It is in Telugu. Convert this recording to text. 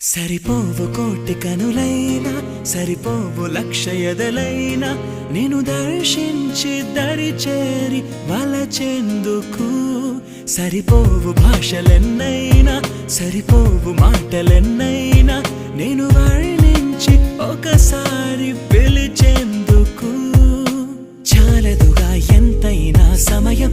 సరిపోవు కోటి కనులైనా సరిపోవు లక్ష ఎదలైనా నేను దర్శించి దరి చేరి వలచెందుకు సరిపోవు భాషలెన్నైనా సరిపోవు మాటలెన్నైనా నేను వర్ణించి ఒకసారి పిలిచేందుకు చాలదుగా ఎంతైనా సమయం